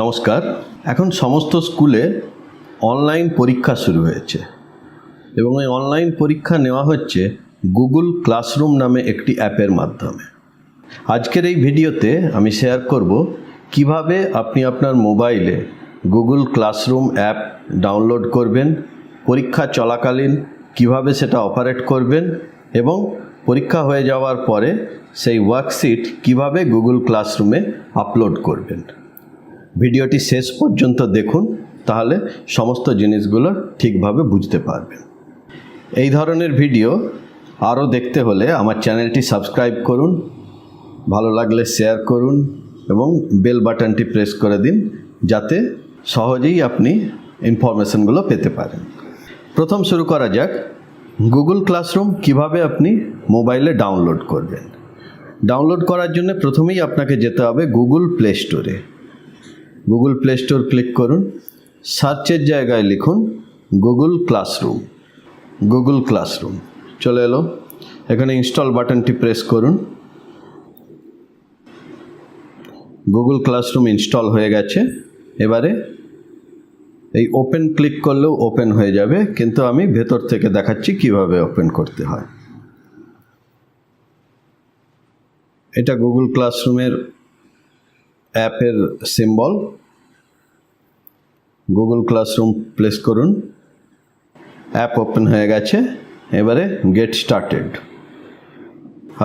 নমস্কার। এখন সমস্ত স্কুলে অনলাইন পরীক্ষা শুরু হয়েছে এবং এই অনলাইন পরীক্ষা নেওয়া হচ্ছে গুগল ক্লাসরুম নামে একটি অ্যাপের মাধ্যমে। আজকের এই ভিডিওতে আমি শেয়ার করব কীভাবে আপনি আপনার মোবাইলে গুগল ক্লাসরুম অ্যাপ ডাউনলোড করবেন, পরীক্ষা চলাকালীন কীভাবে সেটা অপারেট করবেন এবং পরীক্ষা হয়ে যাওয়ার পরে সেই ওয়ার্কশিট কীভাবে গুগল ক্লাসরুমে আপলোড করবেন। ভিডিওটি শেষ পর্যন্ত দেখুন, তাহলে সমস্ত জিনিসগুলো ঠিকভাবে বুঝতে পারবেন। এই ধরনের ভিডিও আরও দেখতে হলে আমার চ্যানেলটি সাবস্ক্রাইব করুন, ভালো লাগলে শেয়ার করুন এবং বেল বাটনটি প্রেস করে দিন, যাতে সহজেই আপনি ইনফরমেশনগুলো পেতে পারেন। প্রথম শুরু করা যাক, গুগল ক্লাসরুম কীভাবে আপনি মোবাইলে ডাউনলোড করবেন? ডাউনলোড করার জন্য প্রথমেই আপনাকে যেতে হবে গুগল প্লে স্টোরে। গুগল প্লে স্টোর ক্লিক করুন সার্চের জায়গায় লিখুন গুগল ক্লাসরুম গুগল ক্লাসরুম চলে এলো। এখানে ইনস্টল বাটনটি প্রেস করুন। গুগল ক্লাসরুম ইনস্টল হয়ে গেছে। এবারে এই ওপেন ক্লিক করলেও ওপেন হয়ে যাবে, কিন্তু আমি ভেতর থেকে দেখাচ্ছি কীভাবে ওপেন করতে হয়। এটা গুগল ক্লাসরুমের অ্যাপের সিম্বল গুগল ক্লাসরুম প্লেস করুন। অ্যাপ ওপেন হয়ে গেছে। এবারে গেট স্টার্টেড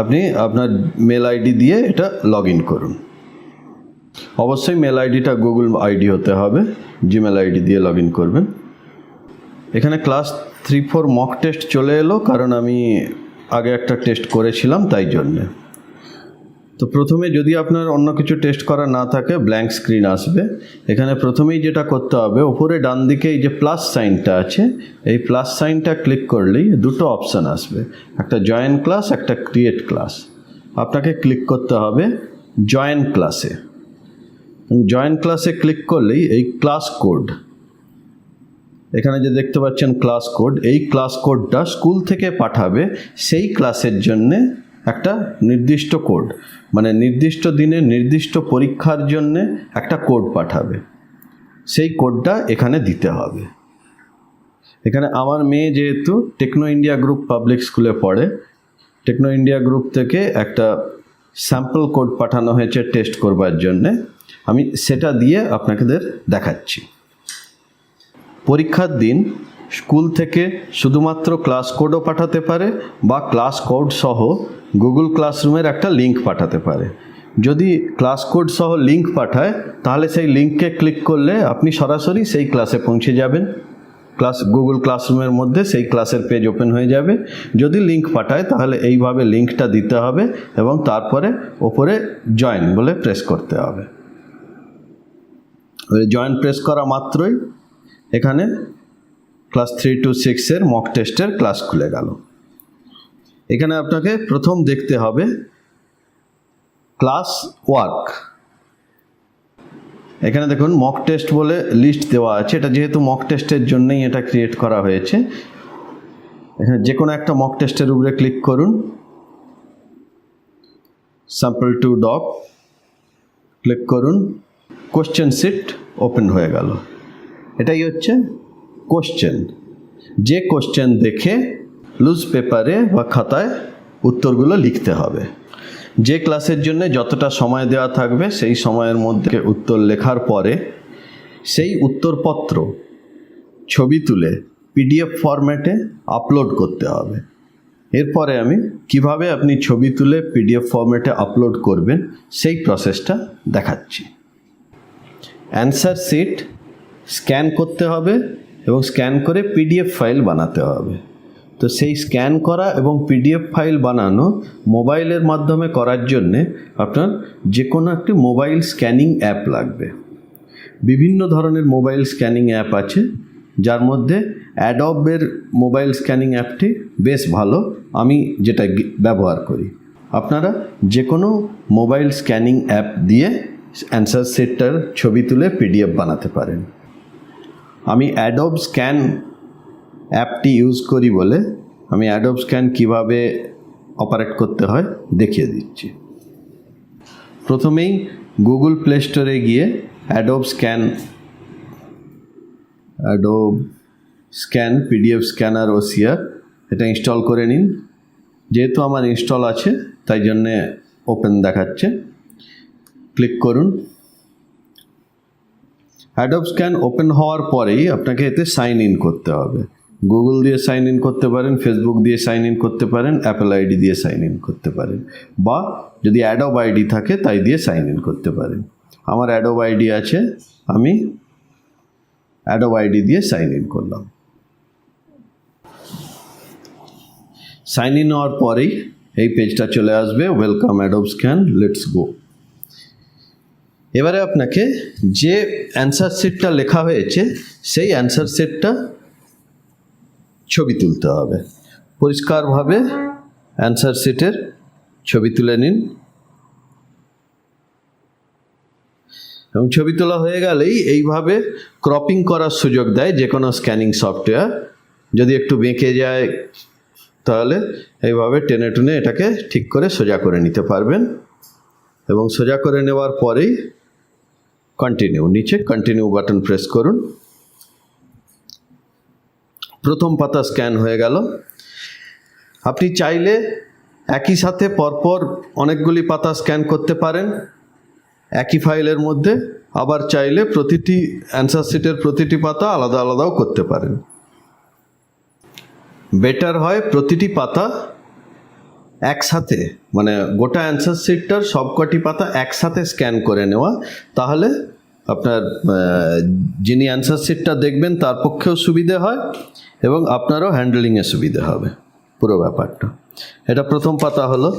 আপনি আপনার মেল আইডি দিয়ে এটা লগ ইন করুন। অবশ্যই মেল আইডিটা গুগল আইডি হতে হবে। জিমেল আইডি দিয়ে লগ ইন করবেন। এখানে class three four mock test চলে এলো, কারণ আমি আগে একটা টেস্ট করেছিলাম, তাই জন্যে। তো প্রথমে যদি আপনার অন্য কিছু টেস্ট করা না থাকে ব্ল্যাঙ্ক স্ক্রিন আসবে। এখানে প্রথমেই যেটা করতে হবে ওপরে ডান দিকে এই যে প্লাস সাইনটা আছে, এই প্লাস সাইনটা ক্লিক করলেই দুটো অপশান আসবে। একটা জয়েন ক্লাস একটা ক্রিয়েট ক্লাস আপনাকে ক্লিক করতে হবে জয়েন ক্লাসে জয়েন ক্লাসে ক্লিক করলেই এই ক্লাস কোড এখানে যে দেখতে পাচ্ছেন ক্লাস কোড এই ক্লাস কোডটা স্কুল থেকে পাঠাবে সেই ক্লাসের জন্যে একটা নির্দিষ্ট কোড মানে নির্দিষ্ট দিনে নির্দিষ্ট পরীক্ষার জন্যে একটা কোড পাঠাবে। সেই কোডটা এখানে দিতে হবে। এখানে আমার মেয়ে যেহেতু টেকনো ইন্ডিয়া গ্রুপ পাবলিক স্কুলে পড়ে টেকনো ইন্ডিয়া গ্রুপ থেকে একটা স্যাম্পল কোড পাঠানো হয়েছে টেস্ট করবার জন্যে। আমি সেটা দিয়ে আপনাদের দেখাচ্ছি। পরীক্ষার দিন স্কুল থেকে শুধুমাত্র ক্লাস কোডও পাঠাতে পারে বা ক্লাস কোড সহ গুগল ক্লাসরুমের একটা লিঙ্ক পাঠাতে পারে। যদি ক্লাস কোড সহ লিঙ্ক পাঠায়, তাহলে সেই লিঙ্কে ক্লিক করলে আপনি সরাসরি সেই ক্লাসে পৌঁছে যাবেন। ক্লাস, গুগল ক্লাসরুমের মধ্যে সেই ক্লাসের পেজ ওপেন হয়ে যাবে। যদি লিঙ্ক পাঠায়, তাহলে এইভাবে লিঙ্কটা দিতে হবে এবং তারপরে ওপরে জয়েন বলে প্রেস করতে হবে। জয়েন প্রেস করা মাত্রই এখানে ক্লাস থ্রি টু সিক্সের মক টেস্টের ক্লাস খুলে গেল। এখানে আপনাকে প্রথম দেখতে হবে ক্লাস ওয়ার্ক। এখানে দেখুন মক টেস্ট বলে লিস্ট দেওয়া আছে। এটা যেহেতু মক টেস্টের জন্যই এটা ক্রিয়েট করা হয়েছে। এখানে যে কোনো একটা মক টেস্টের উপরে ক্লিক করুন। স্যাম্পল টু ডক ক্লিক করুন। কোশ্চেন সিট ওপেন হয়ে গেল। এটাই হচ্ছে কোশ্চেন যে কোশ্চেন দেখে লুজ পেপারে বা খাতায় উত্তরগুলো লিখতে হবে। যে ক্লাসের জন্য যতটা সময় দেওয়া থাকবে, সেই সময়ের মধ্যে উত্তর লেখার পরে সেই উত্তরপত্র ছবি তুলে পিডিএফ ফরম্যাটে আপলোড করতে হবে। এরপরে আমি কীভাবে আপনি ছবি তুলে পিডিএফ ফরম্যাটে আপলোড করবেন, সেই প্রসেসটা দেখাচ্ছি। অ্যান্সার সিট স্ক্যান করতে হবে। এবং স্ক্যান করে পিডিএফ ফাইল বানাতে হবে। তো সেই স্ক্যান করা এবং পিডিএফ ফাইল বানানো মোবাইলের মাধ্যমে করার জন্যে আপনার যে কোনো একটি মোবাইল স্ক্যানিং অ্যাপ লাগবে। বিভিন্ন ধরনের মোবাইল স্ক্যানিং অ্যাপ আছে, যার মধ্যে অ্যাডবের মোবাইল স্ক্যানিং অ্যাপটি বেশ ভালো, আমি যেটা ব্যবহার করি। আপনারা যে কোনো মোবাইল স্ক্যানিং অ্যাপ দিয়ে অ্যান্সার সেটটার ছবি তুলে পিডিএফ বানাতে পারেন। আমি অ্যাডব স্ক্যান অ্যাপটি ইউজ করি বলে আমি অ্যাডব স্ক্যান কীভাবে অপারেট করতে হয় দেখিয়ে দিচ্ছি। প্রথমেই গুগল প্লে স্টোরে গিয়ে Adobe scan Adobe scan PDF scanner OCR এটা ইনস্টল করে নিন। যেহেতু আমার ইনস্টল আছে, তাই জন্যে ওপেন দেখাচ্ছে। ক্লিক করুন। অ্যাডোব স্ক্যান ওপেন হওয়ার পরেই আপনাকে এতে সাইন ইন করতে হবে। গুগল দিয়ে সাইন ইন করতে পারেন ফেসবুক দিয়ে সাইন ইন করতে পারেন অ্যাপেল আইডি দিয়ে সাইন ইন করতে পারেন। বা যদি অ্যাডোব আইডি থাকে, তাই দিয়ে সাইন ইন করতে পারেন। আমার অ্যাডোব আইডি আছে, আমি অ্যাডোব আইডি দিয়ে সাইন ইন করলাম। সাইন ইন হওয়ার পরেই এই পেজটা চলে আসবে। Welcome Adobe scan let's go এবারে আপনাকে যে অ্যান্সার সেটটা লেখা হয়েছে, সেই অ্যান্সার সেটটা ছবি তুলতে হবে। পরিষ্কারভাবে অ্যান্সার সেটের ছবি তুলে নিন। এবং ছবি তোলা হয়ে গেলেই এইভাবে ক্রপিং করার সুযোগ দেয় যে কোনো স্ক্যানিং সফটওয়্যার যদি একটু বেঁকে যায়, তাহলে এইভাবে টেনে টুনে এটাকে ঠিক করে সোজা করে নিতে পারবেন। এবং সোজা করে নেওয়ার পরেই কন্টিনিউ নিচে কন্টিনিউ বাটন প্রেস করুন। প্রথম পাতা স্ক্যান হয়ে গেল। আপনি চাইলে একই সাথে পরপর অনেকগুলি পাতা স্ক্যান করতে পারেন। একই ফাইলের মধ্যে আবার চাইলে প্রতিটি অ্যান্সার শিটের প্রতিটি পাতা আলাদা আলাদাও করতে পারেন। বেটার হয় প্রতিটি পাতা একসাথে মানে গোটা অ্যান্সার শিটটার সবকটি পাতা একসাথে স্ক্যান করে নেওয়া, তাহলে আপনার যিনি অ্যান্সার শিটটা দেখবেন তার পক্ষেও সুবিধে হয় এবং আপনারও হ্যান্ডলিংয়ে সুবিধে হবে, পুরো ব্যাপারটা। এটা প্রথম পাতা হলো,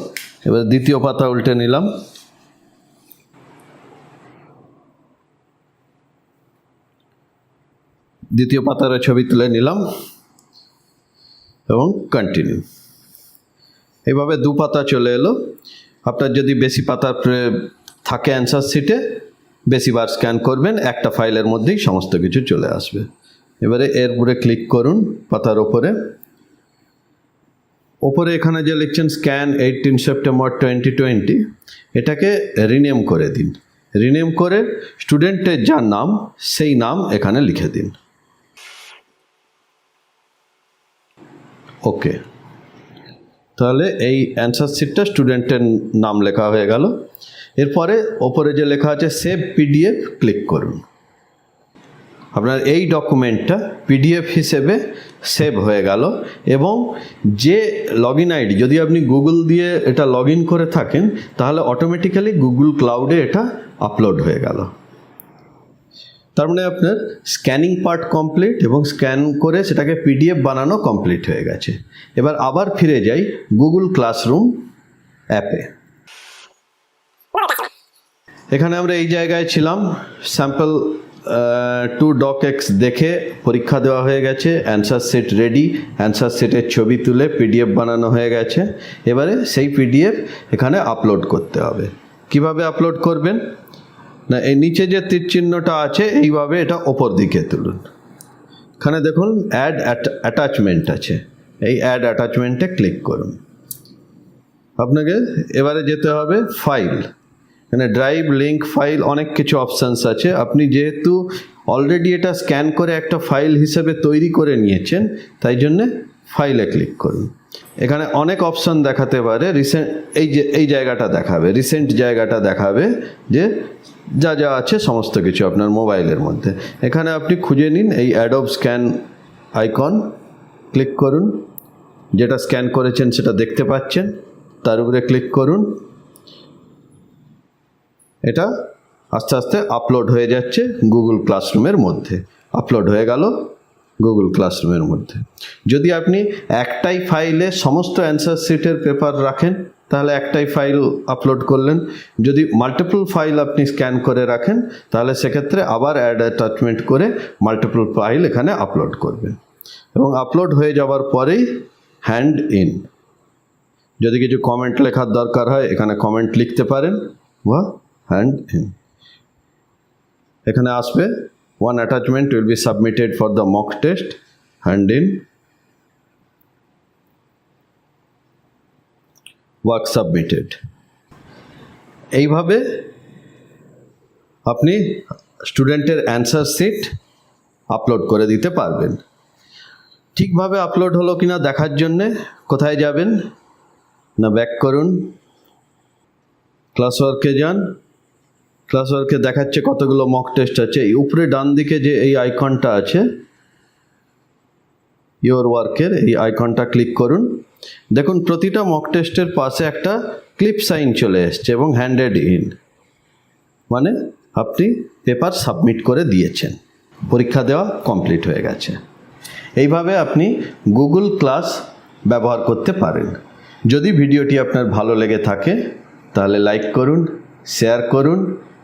এবার দ্বিতীয় পাতা উল্টে নিলাম। দ্বিতীয় পাতার ছবি তুলে নিলাম এবং কন্টিনিউ এইভাবে দু পাতা চলে এলো। আপনার যদি বেশি প্রে- থাকে অ্যান্সার শিটে বেশিবার স্ক্যান করবেন, একটা ফাইলের মধ্যেই সমস্ত কিছু চলে আসবে। এবারে এর উপরে ক্লিক করুন পাতার ওপরে। ওপরে এখানে যে লিখছেন scan eighteen September twenty twenty এটাকে রিনেম করে দিন। রিনেম করে স্টুডেন্টের যার নাম, সেই নাম এখানে লিখে দিন। ওকে তাহলে এই অ্যান্সার শিটটা স্টুডেন্টের নাম লেখা হয়ে গেল। এরপরে ওপরে যে লেখা আছে সেভ পিডিএফ ক্লিক করুন। আপনার এই ডকুমেন্টটা পিডিএফ হিসেবে সেভ হয়ে গেল এবং যে লগ ইন আইডি যদি আপনি গুগল দিয়ে এটা লগ করে থাকেন, তাহলে অটোমেটিক্যালি গুগল ক্লাউডে এটা আপলোড হয়ে গেল। তার মানে আপনার স্ক্যানিং পার্ট কমপ্লিট এবং স্ক্যান করে সেটাকে পিডিএফ বানানো কমপ্লিট হয়ে গেছে। এবার আবার ফিরে যাই গুগল ক্লাসরুম অ্যাপে এখানে আমরা এই জায়গায় ছিলাম। স্যাম্পল টু ডক এক্স দেখে পরীক্ষা দেওয়া হয়ে গেছে। অ্যান্সার সেট রেডি অ্যান্সার সেটের ছবি তুলে পিডিএফ বানানো হয়ে গেছে। এবারে সেই পিডিএফ এখানে আপলোড করতে হবে। কীভাবে আপলোড করবেন? না, এই নিচে যে তীর চিহ্নটা আছে, এইভাবে এটা ওপর দিকে তুলুন। এখানে দেখুন অ্যাড অ্যাটাচমেন্ট আছে। এই অ্যাড অ্যাটাচমেন্টে ক্লিক করুন। আপনাকে এবারে যেতে হবে ফাইল এখানে ড্রাইভ লিঙ্ক ফাইল অনেক কিছু অপশানস আছে। আপনি যেহেতু অলরেডি এটা স্ক্যান করে একটা ফাইল হিসেবে তৈরি করে নিয়েছেন, তাই জন্যে ফাইলে ক্লিক করুন। এখানে অনেক অপশন দেখাতে পারে। রিসেন্ট এই যে, এই জায়গাটা দেখাবে। রিসেন্ট জায়গাটা দেখাবে যে, যা যা আছে সমস্ত কিছু আপনার মোবাইলের মধ্যে। এখানে আপনি খুঁজে নিন এই অ্যাডোব স্ক্যান আইকন ক্লিক করুন। যেটা স্ক্যান করেছেন সেটা দেখতে পাচ্ছেন। তার উপরে ক্লিক করুন। এটা আস্তে আস্তে আপলোড হয়ে যাচ্ছে গুগল ক্লাসরুমের মধ্যে। আপলোড হয়ে গেল। গুগল ক্লাসরুমের মধ্যে। যদি আপনি একটাই ফাইলে সমস্ত অ্যান্সার শিটের পেপার রাখেন, তাহলে একটাই ফাইল আপলোড করলেন। যদি মাল্টিপল ফাইল আপনি স্ক্যান করে রাখেন, তাহলে সেক্ষেত্রে আবার অ্যাড অ্যাটাচমেন্ট করে মাল্টিপল ফাইল এখানে আপলোড করবেন। এবং আপলোড হয়ে যাওয়ার পরেই হ্যান্ড ইন যদি কিছু কমেন্ট লেখার দরকার হয়, এখানে কমেন্ট লিখতে পারেন। বা হ্যান্ড ইন এখানে আসবে one attachment will be submitted for the mock test hand in work submitted এইভাবে আপনি স্টুডেন্টের অ্যান্সার সিট আপলোড করে দিতে পারবেন। ঠিকভাবে আপলোড হলো কিনা দেখার জন্যে কোথায় যাবেন? না ব্যাক করুন। ক্লাস ওয়ার্কে যান। ক্লাস ওয়ার্কে দেখাচ্ছে কতগুলো মক টেস্ট আছে। এই উপরে ডান দিকে যে এই আইকনটা আছে ইওর ওয়ার্কের এই আইকনটা ক্লিক করুন। দেখুন, প্রতিটা মক টেস্টের পাশে একটা ক্লিপ সাইন চলে এসছে এবং হ্যান্ডেড ইন মানে আপনি পেপার সাবমিট করে দিয়েছেন। পরীক্ষা দেওয়া কমপ্লিট হয়ে গেছে। এইভাবে আপনি গুগল ক্লাস ব্যবহার করতে পারেন। যদি ভিডিওটি আপনার ভালো লেগে থাকে, তাহলে লাইক করুন শেয়ার করুন